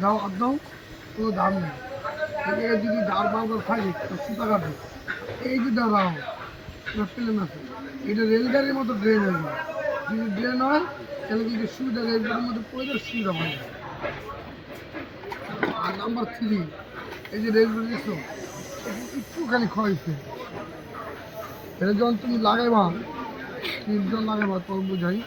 দাও, আর দাও, কোনো দাম নেই। এই যদি দাঁড় বারবার থাকে সুতা কাটবে এই যে দাঁড়াও প্লেন আছে এটা রেলগাড়ির মতো ড্রেন হয়ে যাবে। যদি ড্রেন হয়, তাহলে কিন্তু সুবিধা রেলগাড়ির মধ্যে পড়ে সুবিধা পাওয়া যায় আর নাম্বার থ্রি এই যে রেলগাড়ি এটা একটুখানি ক্ষয়ছে এটা যখন তুমি লাগাইবা, তিনজন লাগাইবা, তখন বুঝাই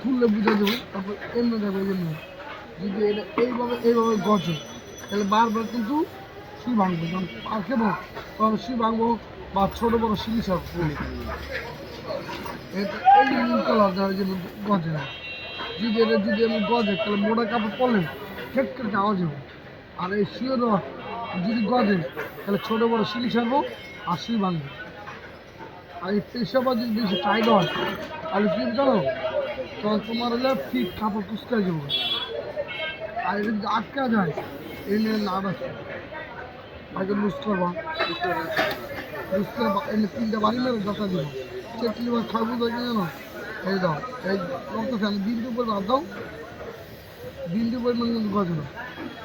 খুললে বুঝে দেবো, তারপর এমনি যাবে জন্য যদি এটা এইভাবে এইভাবে গজে তাহলে বারবার কিন্তু শুই ভাঙবো। যখন পার খেবো, তখন শুই ভাঙবো বা ছোটো বড়ো সিঁড়ি সব গজে না যদি এটা যদি আমি গজে তাহলে মোটা কাপড় পরলে খেট করে আওয়াজ হবে। আর এই দেওয়া যদি গজে তাহলে ছোটো বড়ো সিঁড়ি ছাড়বো আর শুই ভাঙবো। আর এই পেশাবা যদি বেশি টাইট হয়, তাহলে কি জানো? তখন তোমার হলে ফিট কাপড় কুচকায় যাব। আর এটা যদি আটকা যায়, এই নিয়ে লাভ আছে। আগে লুজ করবা। লুজ করে এমনি তিনটা বাড়ি মেরে যথা দিব। চেটলি বা খাব দেখে জানো? এই দাও, এই বিন্দু উপর বাদ দাও। বিন্দু পরিমাণ কিন্তু গজ না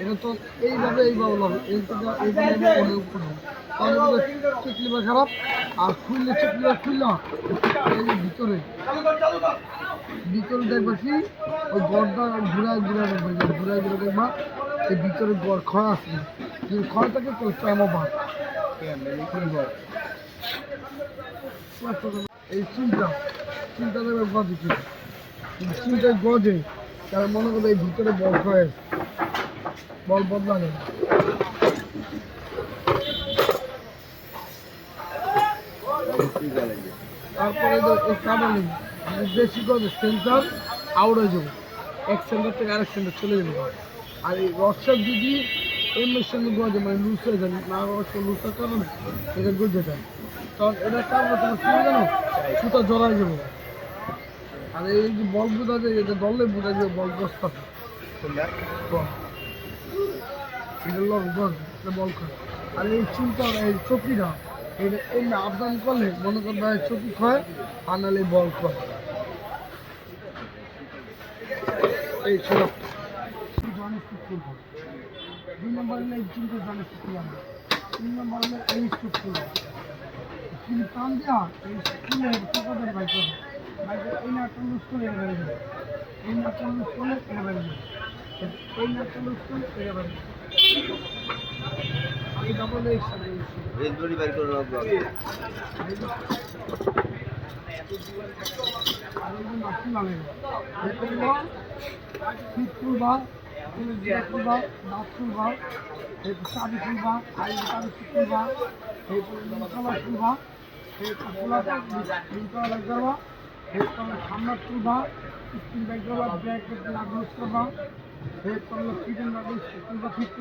এটা তো এইভাবে এইভাবে লাগবে এই এইভাবে অনেক উপর। হবে তাহলে চেটলি বা খারাপ, আর খুললে চেটলি বা খুললে এই যে ভিতরে। ভিতরে দেখবা কি? ওই গড়টা ঘুরায় ঘুরায় দেখবা। যে ঘুরায় ঘুরে দেখবা এই ভিতরে গড় ক্ষয় আসবে যদি ক্ষয় থাকে তো কেমন বা এই চিন্তা চিন্তা দেখবে গজে চিন্তায় গজে। তাহলে মনে করবে এই ভিতরে বল আছে। বল বদলাবে না। তারপরে কাটালি বেশি করে সেন্টার আউট হয়ে যাবে এক সেন্টার থেকে আরেক সেন্টার চলে যাবে আর এই রসের যদি এমনির সঙ্গে গজে মানে লুজ হয়ে যায়, না রস লুজ হওয়ার কারণে, এটা গজে যায় তখন এটার কারণে তোমার কি জানো সুতা জড়াই যাবে আর এই যে বল বোঝা যায়, এটা দলে বোঝা যাবে বল বস্তা। এটা বল খায় আর এই চিন্তা এই চকিটা, এটা এমনি আপডাউন করলে মনে করবে চকি খায় আর নাহলে বল খায় এই ছিল দুই নম্বর হলে এই চিন্তা স্টুপ করলাম তিন নম্বর হলে এই করলাম কিন্তু টান দেওয়া এই বাইক করবে বাইকে এই নাটটা লুজ করে এটা বেড়ে যাবে। এই নাটটা লুজ করলে এটা বেড়ে যাবে। এই নাটটা লুজ করলে এটা বেড়ে যাবে। আমি ডাবল এই সাথে রেলগাড়ি বাইর করে রাখব এরপর চাবি চাবি এরপর এরপর কালার করবা এরপর সামনা তুলবা স্ক্রিন ব্যাগ করবা ব্যাগ লাগলুজ করবা এরপর ফিট তুলবা ফিট